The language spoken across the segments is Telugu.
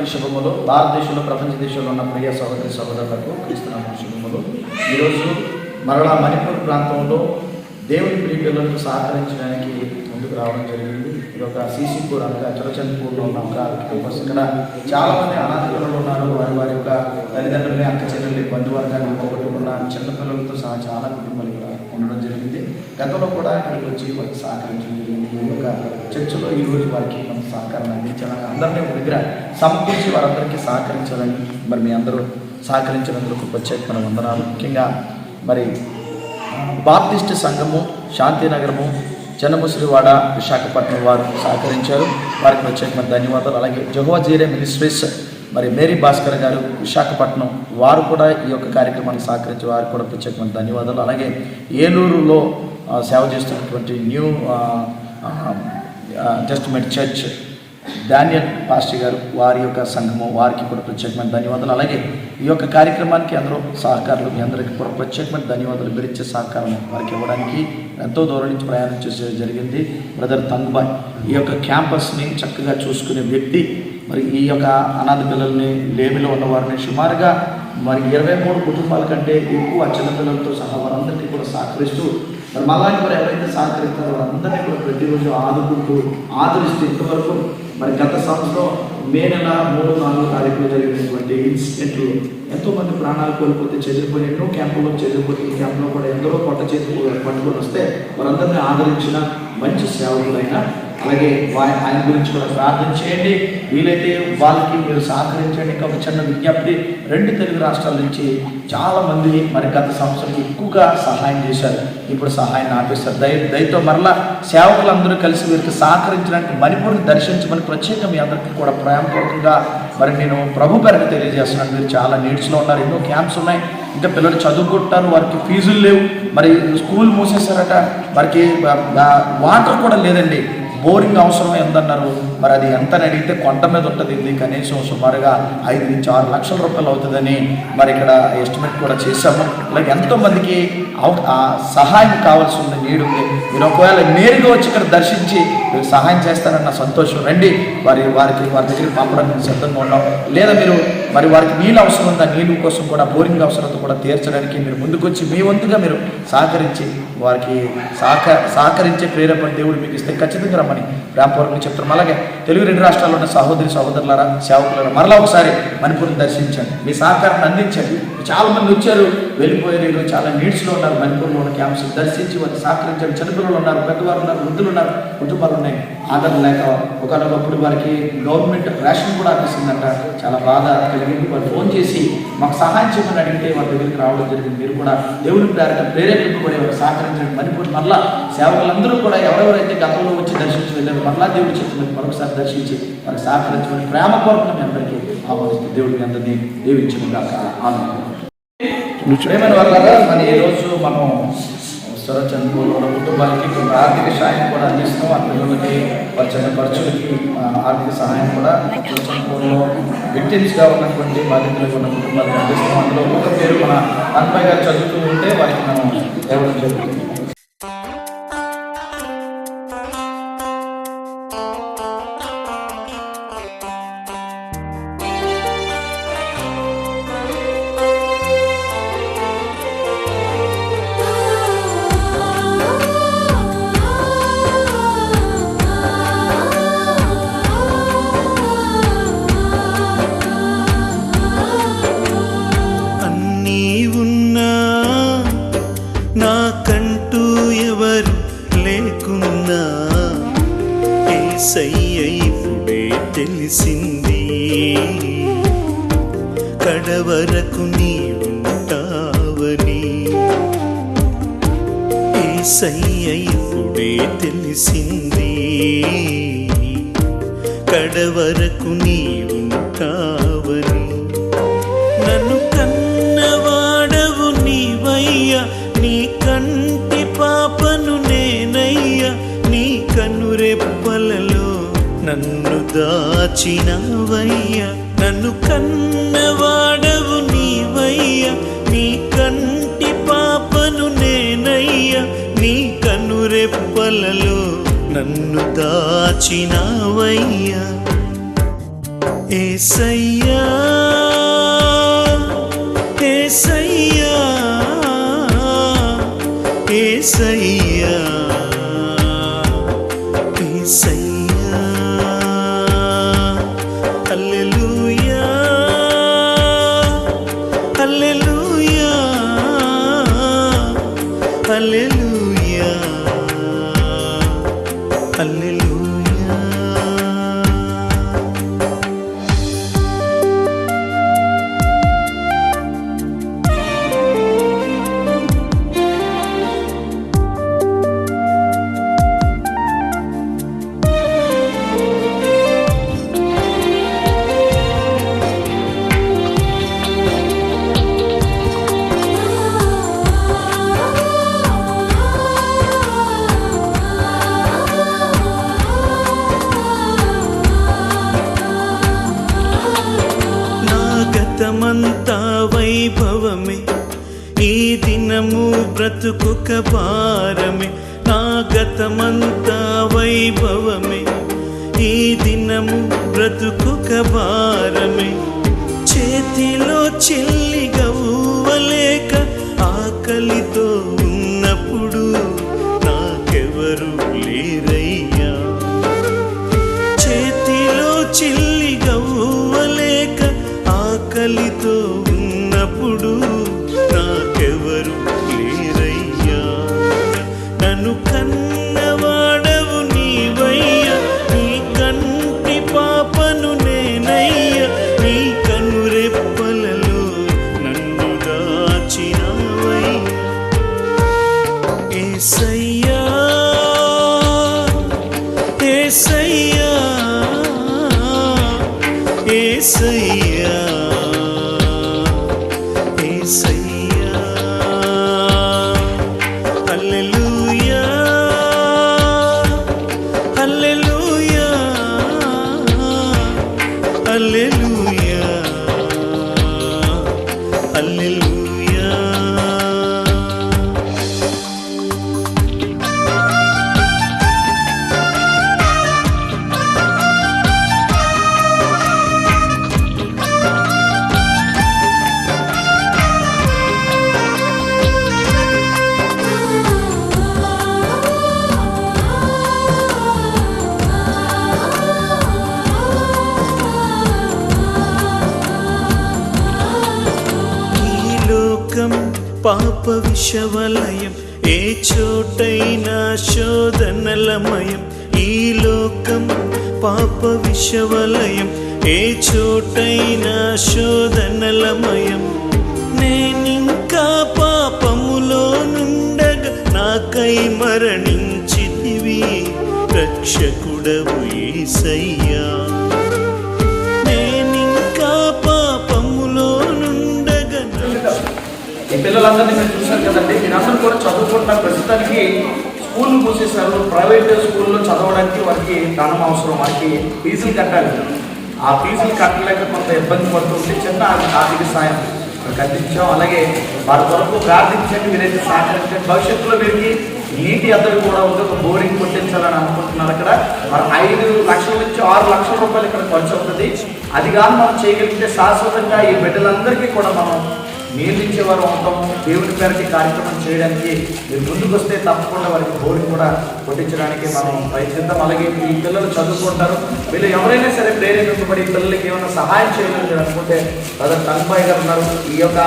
శుభములు. భారతదేశంలో ప్రపంచ దేశంలో ఉన్న ప్రియ సహోదరి సహోదరులకు క్రీస్తునామ శుభములు. ఈరోజు మరలా మణిపూర్ ప్రాంతంలో దేవుని ప్రియ పిల్లలకు సహకరించడానికి ముందుకు రావడం జరిగింది. ఇది ఒక సీసీపూర్ అనగా చిరచంద్రపూర్లో ఉన్న ఒక క్యాంపస్ ఇక్కడ చాలా మంది అనాథ పిల్లలు ఉన్నారు. వారి వారి యొక్క తల్లిదండ్రులని అక్క చెల్లెల్ని బంధువర్గాన్ని పోగొట్టుకున్న చిన్న పిల్లలతో సహా చాలా కుటుంబాలు ఉండడం జరిగింది. గతంలో కూడా ఇక్కడికి వచ్చి వారికి సహకరించడం జరిగింది. ఈ యొక్క చర్చలో ఈరోజు వారికి కొంత సహకారం అందించాలని అందరినీ ఒక దగ్గర సమకూర్చి వారందరికీ సహకరించాలని మరి మీ అందరూ సహకరించినందుకు ప్రత్యేకమైన వందనాలు. ముఖ్యంగా మరి బాప్టిస్ట్ సంఘము శాంతినగరము జనముసిరివాడ విశాఖపట్నం వారు సహకరించారు. వారికి ప్రత్యేకమైన ధన్యవాదాలు. అలాగే జహోవా జీరే మినిస్ట్రీస్ మరి మేరీ భాస్కర్ గారు విశాఖపట్నం వారు కూడా ఈ యొక్క కార్యక్రమానికి సహకరించి వారికి కూడా ప్రత్యేకమైన ధన్యవాదాలు. అలాగే ఏలూరులో సేవ చేస్తున్నటువంటి న్యూ జస్ట్మెంట్ చర్చ్ డానియల్ పాస్టర్ గారు వారి యొక్క సంఘము వారికి కూడా ప్రత్యేకమైన ధన్యవాదాలు. అలాగే ఈ యొక్క కార్యక్రమానికి అందరూ సహకారులు మీ అందరికీ కూడా ప్రత్యేకమైన ధన్యవాదాలు. మీరు సహకారం వారికి ఇవ్వడానికి ఎంతో దూరం నుంచి ప్రయాణం చేసే జరిగింది. బ్రదర్ తంగుబాయ్ ఈ యొక్క క్యాంపస్ని చక్కగా చూసుకునే వ్యక్తి మరి ఈ యొక్క అనాథ పిల్లల్ని లేమిలో ఉన్న వారిని సుమారుగా మరి ఇరవై మూడు కుటుంబాల కంటే ఎక్కువ చిన్నపిల్లలతో సహా వారందరికీ కూడా సహకరిస్తూ మరి మళ్ళాంటి వారు ఎవరైతే సహకరిస్తారో వారందరినీ కూడా ప్రతిరోజు ఆదుకుంటూ ఆదరిస్తూ ఇంతవరకు మరి గత సంవత్సరం మే నెల మూడు నాలుగు తారీఖులో జరిగినటువంటి ఇన్సిడెంట్లు ఎంతోమంది ప్రాణాలు కోల్పోతే చెదిరిపోయిన ఎన్నో క్యాంపుల్లో చెదిరిపోతే ఈ క్యాంపులో కూడా ఎందరో పొట్ట చేతి పట్టుకొని వస్తే వారందరినీ ఆదరించిన మంచి సేవకులైన అలాగే వారి ఆయన గురించి కూడా ప్రార్థన చేయండి. వీలైతే వాళ్ళకి మీరు సహకరించండి. ఇంకా ఒక చిన్న విజ్ఞప్తి రెండు తెలుగు రాష్ట్రాల నుంచి చాలా మంది మరి గత సంవత్సరం ఎక్కువగా సహాయం చేశారు. ఇప్పుడు సహాయం ఆపేస్తారు దయ దయతో మరలా సేవకులందరూ కలిసి వీరికి సహకరించడానికి మణిపూర్ని దర్శించమని ప్రత్యేకంగా మీ అందరికీ కూడా ప్రేమపూర్వకంగా మరి నేను ప్రభు పేరుని తెలియజేస్తున్నాను. మీరు చాలా నీడ్స్లో ఉన్నారు. ఎన్నో క్యాంప్స్ ఉన్నాయి. ఇంకా పిల్లలు చదువుకుంటారు వారికి ఫీజులు లేవు. మరి స్కూల్ మూసేశారట. వారికి వాటర్ కూడా లేదండి. బోరింగ్ అవసరం ఎంతన్నారు మరి అది ఎంత అని అడిగితే కొండ మీద ఉంటుంది. ఇది కనీసం సుమారుగా ఐదు నుంచి ఆరు లక్షల రూపాయలు అవుతుందని మరి ఇక్కడ ఎస్టిమేట్ కూడా చేశాము. అలాగే ఎంతోమందికి ఆ సహాయం కావాల్సి ఉంది. నీడు ఉంది మీరు ఒకవేళ నేరుగా వచ్చి ఇక్కడ దర్శించి మీరు సహాయం చేస్తారన్న సంతోషం. రండి వారి వారికి వారి దగ్గర పంపడానికి సిద్ధంగా ఉన్నాం. లేదా మీరు మరి వారికి నీళ్ళు అవసరం ఉందా? నీళ్ళు కోసం కూడా బోరింగ్ అవసరత కూడా తీర్చడానికి మీరు ముందుకొచ్చి మీ వంతుగా మీరు సహకరించి వారికి సహక సహకరించే ప్రేరేపణ దేవుడు మీకు ఇస్తే ఖచ్చితంగా రమ్మని రాంపూర్వకం చెప్తున్నాం. అలాగే తెలుగు రెండు రాష్ట్రాల్లో ఉన్న సహోదరి సహోదరులారా సేవకులారా మరలా ఒకసారి మణిపూర్ని దర్శించండి. మీ సహకారాన్ని అందించండి. చాలా మంది వచ్చారు వెళ్ళిపోయారు ఈరోజు చాలా నీడ్స్లో ఉన్నారు. మణిపూర్లో ఉన్న క్యాంప్స్ దర్శించి వారిని సహకరించండి. చిన్నపిల్లలు ఉన్నారు పెద్దవారు ఉన్నారు వృద్ధులు ఉన్నారు కుటుంబాలు ఉన్నాయి. ఆదరణ లేక ఒకనొకప్పుడు వారికి గవర్నమెంట్ రేషన్ కూడా అందిస్తుందంట. చాలా బాధ జరిగింది. వారు ఫోన్ చేసి మాకు సహాయం చేయమని అడిగితే వారి దగ్గరికి రావడం జరిగింది. మీరు కూడా దేవుని ప్రేరణ ప్రేరేపింపబడి వారు సహకరించండి. మణిపూర్ మరలా సేవకులందరూ కూడా ఎవరెవరైతే గతంలో వచ్చి దర్శించి వెళ్ళారు మరలా దేవుడు చెప్తున్నారు మరొకసారి దర్శించి వారికి సహకరించమని ప్రేమ కోరుకున్న మీ అందరికీ ఆహ్వానిస్తూ దేవుడి అందరినీ దేవించకుండా కాక ఆనందం ప్రేమైన మన మరి ఈరోజు మనం స్వరచంద్రపూర్లో ఉన్న కుటుంబానికి కొంత ఆర్థిక సహాయం కూడా అందిస్తాం ఆ పిల్లలకి వారి చిన్న ఖర్చులకి ఆర్థిక సహాయం కూడా స్వరచంద్రపూర్లో విక్టిమ్స్గా ఉన్నటువంటి బాధితులకు ఉన్న కుటుంబాలకు అందిస్తాం అందులో ఒక పేరు మన అన్పై గారు చదువుతూ ఉంటే వారికి మనం ఇవ్వడం జరుగుతుంది. ఏసయ్య ఇప్పుడే తెలిసింది. కడవరకు నీవుంటావని ఏసయ్య ఇప్పుడే తెలిసింది. కడవరకు నీ దాచినవయ్యా. నన్ను కన్నవాడవు నీవయ్యా. నీ కంటి పాపను నేనయ్యా. నీ కనురెప్పలలో నన్ను దాచినవయ్యా. ఏసయ్యా ఏసయ్యా ఏసయ్యా. ఏసయ్యా వైభవమే. ఈ దినము బ్రతుకొక భారమే. నా గతమంతా వైభవమే. ఈ దినము బ్రతుకొక భారమే. చేతిలో చిల్ల నన్ను కన్నవాడవు నీవయ్య. నీ కంటి పాపను నేనయ్య. నీ కనురెప్పలలో నన్ను దాచినవయ్యా. ఏసయ్యా ఏసయ్యా ఏసయ్యా. పాప విషవలయం ఏ చోటైనా శోధనలమయం. ఈ లోకం పాప విషవలయం ఏ చోటైనా శోధనలమయం. నేనింకా పాపములో నుండగా నాకై మరణించితివి. రక్షకుడవు ఏసయ్యా. పిల్లలందరినీ మీరు చూశారు కదండి. మీరందరూ కూడా చదువుకుంటున్నారు ప్రస్తుతానికి స్కూల్ మూసేశారు. ప్రైవేట్ స్కూల్లో చదవడానికి వారికి ధనం అవసరం వారికి ఫీజులు కట్టాలి. ఆ ఫీజులు కట్టలేక కొంత ఇబ్బంది పడుతుంటే చిన్న ఆర్థిక సాయం కట్టించాం అందించాం. అలాగే వారి కొరకు ప్రార్థించండి మీరైతే సహకరించండి. భవిష్యత్తులో వీరికి నీటి అద్దరు కూడా ఉంది ఒక బోరింగ్ కొట్టించాలని అనుకుంటున్నారు అక్కడ. మరి ఐదు లక్షల నుంచి ఆరు లక్షల రూపాయలు ఇక్కడ ఖర్చు అవుతుంది. అది కానీ మనం చేయగలిగితే శాశ్వతంగా ఈ బిడ్డలందరికీ కూడా మనం నియమించేవారు ఉండటము దేవుని పేరటి కార్యక్రమం చేయడానికి మీరు ముందుకు వస్తే తప్పకుండా వారికి బోర్డు కూడా కొట్టించడానికి మనం ప్రయత్నిద్దాం. అలాగే ఈ పిల్లలు చదువుకుంటారు. వీళ్ళు ఎవరైనా సరే ప్రేరేపించబడి ఈ పిల్లలకి ఏమైనా సహాయం చేయాలని అనుకుంటే బ్రదర్ తన్బాయ్ గారు ఉన్నారు. ఈ యొక్క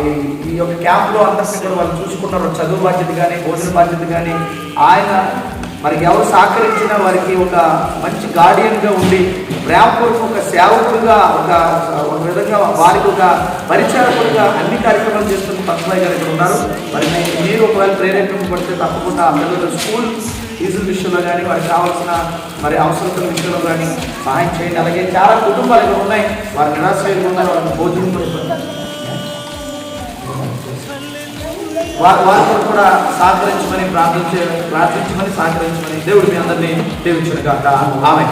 ఈ- ఈ యొక్క క్యాంప్లో అందరినీ కూడా వాళ్ళు చూసుకుంటారు చదువు బాధ్యత కానీ భోజన బాధ్యత కానీ ఆయన మరి ఎవరు సహకరించినా వారికి ఒక మంచి గార్డియన్గా ఉండి ప్రేమపూర్వక ఒక సేవకుడుగా ఒక ఒక విధంగా వారికి ఒక పరిచారకుడుగా అన్ని కార్యక్రమాలు చేస్తున్న తత్వయ్య గారు ఇక్కడ ఉన్నారు. మరి మీరు ఒకవేళ ప్రేరేపించబడితే తప్పకుండా పిల్లలు స్కూల్ ఫీజుల విషయంలో కానీ వారికి కావాల్సిన మరి అవసరతల విషయంలో కానీ సహాయం చేయండి. అలాగే చాలా కుటుంబాలు ఇక్కడ ఉన్నాయి. వారి నిరాశ్రయులు ఉన్నారు వారిని భోజనం వారి వారి కొరకు కూడా సహకరించమని ప్రార్థించే ప్రార్థించమని సహకరించమని దేవుడు మీ అందరినీ దీవించును కాక ఆమె.